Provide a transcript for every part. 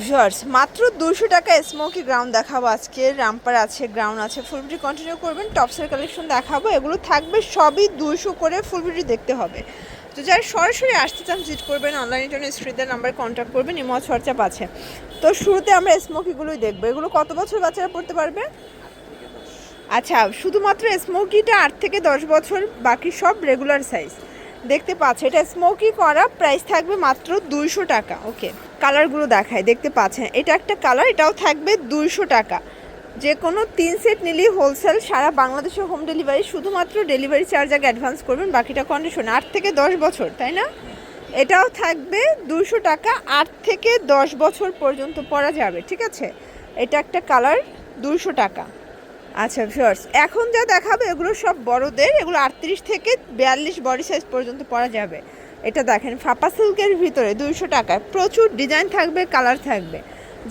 Viewers, মাত্র দুশো টাকা স্মোকি গ্রাউন্ড দেখাবো আজকে। রামপার আছে, গ্রাউন্ড আছে। ফুল ভিডিও কন্টিনিউ করবেন, টপসের কালেকশন দেখাবো। এগুলো থাকবে সবই দুশো করে ফুল ভিডিও দেখতে হবে। তো যারা সরাসরি আসতে চান ভিজিট করবেন অনলাইনের জন্য স্ক্রিনের নাম্বারে কন্ট্যাক্ট করবেন, ইমো খরচা আছে। তো শুরুতে আমরা স্মোকিগুলোই দেখব। এগুলো কত বছর বাচ্চারা পড়তে পারবে? আচ্ছা শুধুমাত্র স্মোকিটা আট থেকে দশ বছর, বাকি সব রেগুলার সাইজ দেখতে পাচ্ছে, এটা স্মোকি করা প্রাইস থাকবে মাত্র দুইশো টাকা ওকে কালারগুলো দেখায়, দেখতে পাচ্ছেন। এটা একটা কালার, এটাও থাকবে দুইশো টাকা। যে কোনো তিন সেট নিলেই হোলসেল সারা বাংলাদেশে হোম ডেলিভারি শুধুমাত্র ডেলিভারি চার্জ আগে অ্যাডভান্স করবেন, বাকিটা কন্ডিশন আট থেকে দশ বছর, তাই না? এটাও থাকবে দুশো টাকা, আট থেকে দশ বছর পর্যন্ত পরা যাবে, ঠিক আছে? এটা একটা কালার দুশো টাকা। আচ্ছা ভিউয়ার্স এখন যা দেখাবে, এগুলো সব বড়দের, এগুলো আটত্রিশ থেকে বিয়াল্লিশ বডি সাইজ পর্যন্ত পরা যাবে। এটা দেখেন, ফাপা সিল্কের ভিতরে দুইশো টাকায়। প্রচুর ডিজাইন থাকবে, কালার থাকবে।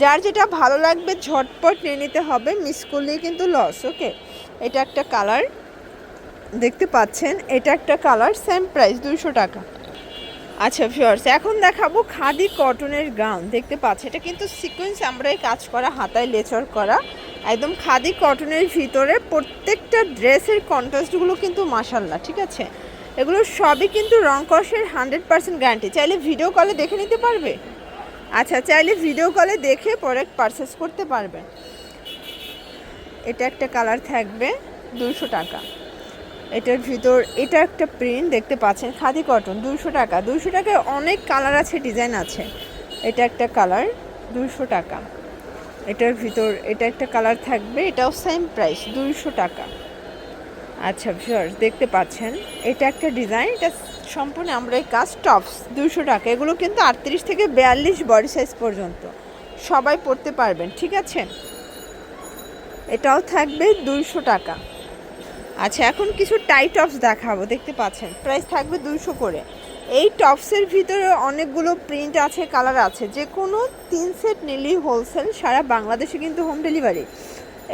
যার যেটা ভালো লাগবে, ঝটপট নিয়ে নিতে হবে, মিস করলেই কিন্তু লস ওকে এটা একটা কালার, দেখতে পাচ্ছেন, এটা একটা কালার সেম প্রাইস দুইশো টাকা। আচ্ছা ভিউয়ার্স এখন দেখাবো খাদি কটনের গাউন দেখতে পাচ্ছি এটা কিন্তু সিকোয়েন্স আমরাই কাজ করা, হাতায় লেচর করা। একদম খাদি কটনের ভিতরে প্রত্যেকটা ড্রেসের কন্ট্রাস্টগুলো কিন্তু মাসাল্লাহ ঠিক আছে? এগুলো সবই কিন্তু রং কষের হান্ড্রেড পার্সেন্ট গ্যারান্টি। চাইলে ভিডিও কলে দেখে নিতে পারবে। আচ্ছা চাইলে ভিডিও কলে দেখে প্রোডাক্ট পারচেস করতে পারবেন এটা একটা কালার থাকবে দুশো টাকা। এটার ভিতর, এটা একটা প্রিন্ট দেখতে পাচ্ছেন, খাদি কটন দুশো টাকা। দুশো টাকায় অনেক কালার আছে ডিজাইন আছে। এটা একটা কালার দুশো টাকা। এটার ভিতর, এটা একটা কালার থাকবে, এটাও সেম প্রাইস দুইশো টাকা। আচ্ছা ভিউয়ার্স দেখতে পাচ্ছেন, এটা একটা ডিজাইন এটা সম্পূর্ণ আমরা এই কাজ টপস দুশো টাকা, এগুলো কিন্তু আটত্রিশ থেকে বিয়াল্লিশ বডি সাইজ পর্যন্ত। সবাই পড়তে পারবেন, ঠিক আছে? এটাও থাকবে দুইশো টাকা। আচ্ছা এখন কিছু টাই টপস দেখাবো, দেখতে পাচ্ছেন প্রাইস থাকবে দুশো করে। এই টপসের ভিতরে অনেকগুলো প্রিন্ট আছে কালার আছে যে কোনো তিন সেট নিলেই হোলসেল সারা বাংলাদেশে কিন্তু হোম ডেলিভারি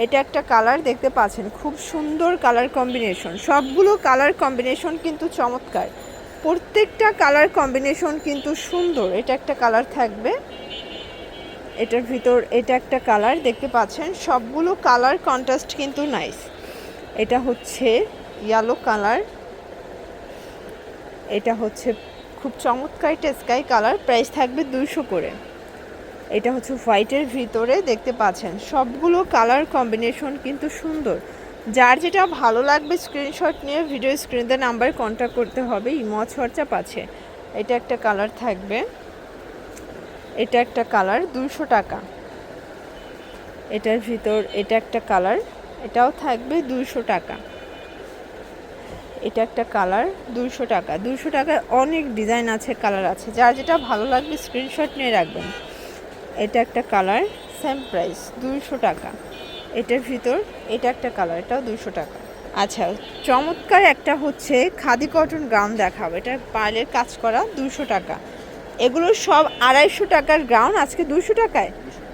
এটা একটা কালার দেখতে পাচ্ছেন, খুব সুন্দর কালার কম্বিনেশন সবগুলো কালার কম্বিনেশন কিন্তু চমৎকার। প্রত্যেকটা কালার কম্বিনেশন কিন্তু সুন্দর। এটা একটা কালার থাকবে। এটার ভিতর এটা একটা কালার দেখতে পাচ্ছেন। সবগুলো কালার কন্ট্রাস্ট কিন্তু নাইস এটা হচ্ছে ইয়েলো কালার এটা হচ্ছে খুব চমৎকার একটা স্কাই কালার প্রাইস থাকবে দুশো করে। এটা হচ্ছে হোয়াইটের ভিতরে দেখতে পাচ্ছেন। সবগুলো কালার কম্বিনেশন কিন্তু সুন্দর। যার যেটা ভালো লাগবে স্ক্রিনশট নিয়ে ভিডিও স্ক্রিনতে নাম্বার কন্ট্যাক্ট করতে হবে। ইমো হোয়াটসঅ্যাপ আছে। এটা একটা কালার থাকবে। এটা একটা কালার দুশো টাকা। এটার ভিতর এটা একটা কালার, এটাও থাকবে দুশো টাকা। এটা একটা কালার দুশো টাকা। দুশো টাকায় অনেক ডিজাইন আছে, কালার আছে। যার যেটা ভালো লাগবে স্ক্রিনশট নিয়ে রাখবেন। এটা একটা কালার সেম প্রাইস দুশো টাকা। এটার ভিতর এটা একটা কালার, এটাও দুশো টাকা। আচ্ছা চমৎকার একটা হচ্ছে খাদি কটন গাউন দেখাবো। এটা পার্লের কাজ করা দুশো টাকা। এগুলো সব আড়াইশো টাকার গাউন আজকে দুশো টাকায়?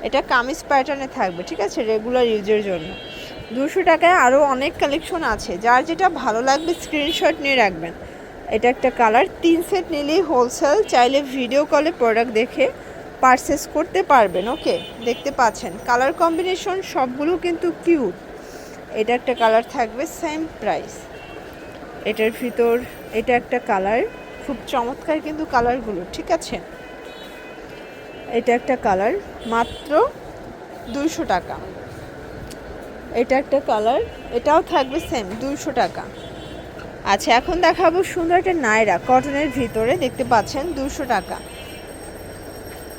এটা কামিজ প্যাটার্নে থাকবে, ঠিক আছে? রেগুলার ইউজের জন্য। দুশো টাকায় আরও অনেক কালেকশন আছে। যার যেটা ভালো লাগবে স্ক্রিনশট নিয়ে রাখবেন। এটা একটা কালার, তিন সেট নিলেই হোলসেল চাইলে ভিডিও কলে প্রোডাক্ট দেখে পারচেস করতে পারবেন ওকে দেখতে পাচ্ছেন কালার কম্বিনেশন সবগুলো কিন্তু কিউট এটা একটা কালার থাকবে সেম প্রাইস এটার ভিতর, এটা একটা কালার খুব চমৎকার কিন্তু কালারগুলো ঠিক আছে? এটা একটা কালার মাত্র দুইশো টাকা। এটা একটা কালার এটাও থাকবে সেম দুইশো টাকা। আচ্ছা এখন দেখাবো সুন্দর একটা নায়রা কটনের ভিতরে, দেখতে পাচ্ছেন দুশো টাকা।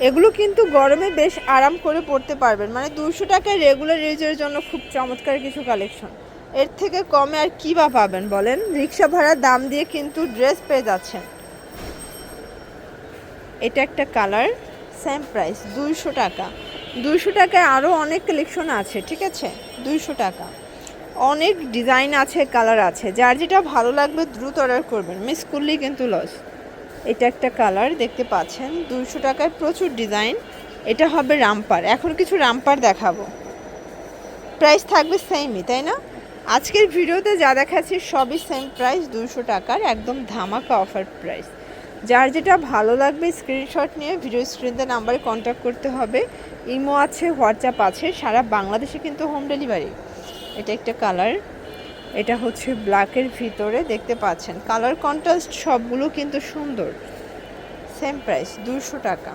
এগুলো কিন্তু গরমে বেশ আরাম করে পড়তে পারবেন। মানে দুশো টাকায় রেগুলার ইউজের জন্য খুব চমৎকার কিছু কালেকশন এর থেকে কমে আর কী বা পাবেন বলেন? রিক্সা ভাড়া দাম দিয়ে কিন্তু ড্রেস পেয়ে যাচ্ছেন। এটা একটা কালার সেম প্রাইস দুইশো টাকা। দুইশো টাকায় আরও অনেক কালেকশন আছে, ঠিক আছে? দুইশো টাকা। অনেক ডিজাইন আছে কালার আছে। যার যেটা ভালো লাগবে দ্রুত অর্ডার করবেন। মিস করলেই কিন্তু লস এটা একটা কালার, দেখতে পাচ্ছেন। দুইশো টাকায় প্রচুর ডিজাইন। এটা হবে রামপার। এখন কিছু রামপার দেখাবো। প্রাইস থাকবে সেমই তাই না? আজকের ভিডিওতে যা দেখাচ্ছি সবই সেম প্রাইস দুশো টাকার একদম ধামাকা অফার প্রাইস যার যেটা ভালো লাগবে স্ক্রিনশট নিয়ে ভিডিও স্ক্রিনতে নাম্বারে কন্ট্যাক্ট করতে হবে। ইমো আছে হোয়াটসঅ্যাপ আছে, সারা বাংলাদেশে কিন্তু হোম ডেলিভারি এটা একটা কালার। এটা হচ্ছে ব্ল্যাকের ভিতরে দেখতে পাচ্ছেন। কালার কন্ট্রাস্ট সবগুলো কিন্তু সুন্দর। সেম প্রাইস দুশো টাকা।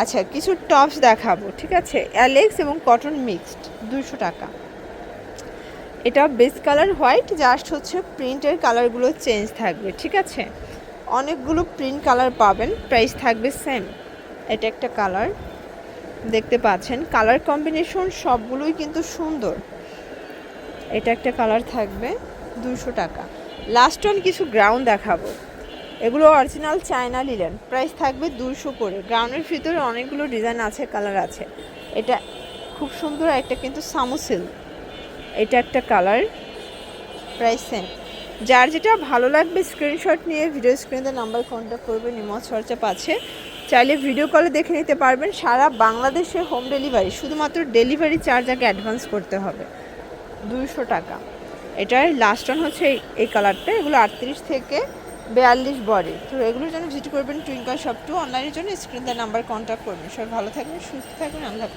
আচ্ছা কিছু টপস দেখাবো, ঠিক আছে? অ্যালেক্স এবং কটন মিক্সড দুশো টাকা। এটা বেস কালার হোয়াইট জাস্ট হচ্ছে প্রিন্টের কালারগুলো চেঞ্জ থাকবে, ঠিক আছে? অনেকগুলো প্রিন্ট কালার পাবেন প্রাইস থাকবে সেম এটা একটা কালার দেখতে পাচ্ছেন। কালার কম্বিনেশন সবগুলোই কিন্তু সুন্দর। এটা একটা কালার থাকবে দুশো টাকা। লাস্ট ওয়ান কিছু গ্রাউন্ড দেখাবো। এগুলো অরিজিনাল চায়না লিলেন প্রাইস থাকবে দুশো করে। গ্রাউন্ডের ভিতরে অনেকগুলো ডিজাইন আছে কালার আছে। এটা খুব সুন্দর একটা কিন্তু সামুসিল এটা একটা কালার প্রাইস সেম যার যেটা ভালো লাগবে স্ক্রিনশট নিয়ে ভিডিও স্ক্রিনে নাম্বার কন্ট্যাক্ট করবেন নিমজ খরচা পাচ্ছে। চাইলে ভিডিও কলে দেখে নিতে পারবেন, সারা বাংলাদেশে হোম ডেলিভারি শুধুমাত্র ডেলিভারি চার্জ আগে অ্যাডভান্স করতে হবে। দুইশো টাকা। এটার লাস্ট ওয়ান হচ্ছে এই- কালারটা এগুলো আটত্রিশ থেকে বেয়াল্লিশ বডি। তো এগুলোর জন্য ভিজিট করবেন টুইঙ্কল শপ টু অনলাইনের জন্য স্ক্রিন নাম্বার কন্ট্যাক্ট করবেন। সবাই ভালো থাকবেন, সুস্থ থাকবেন হাফেজ।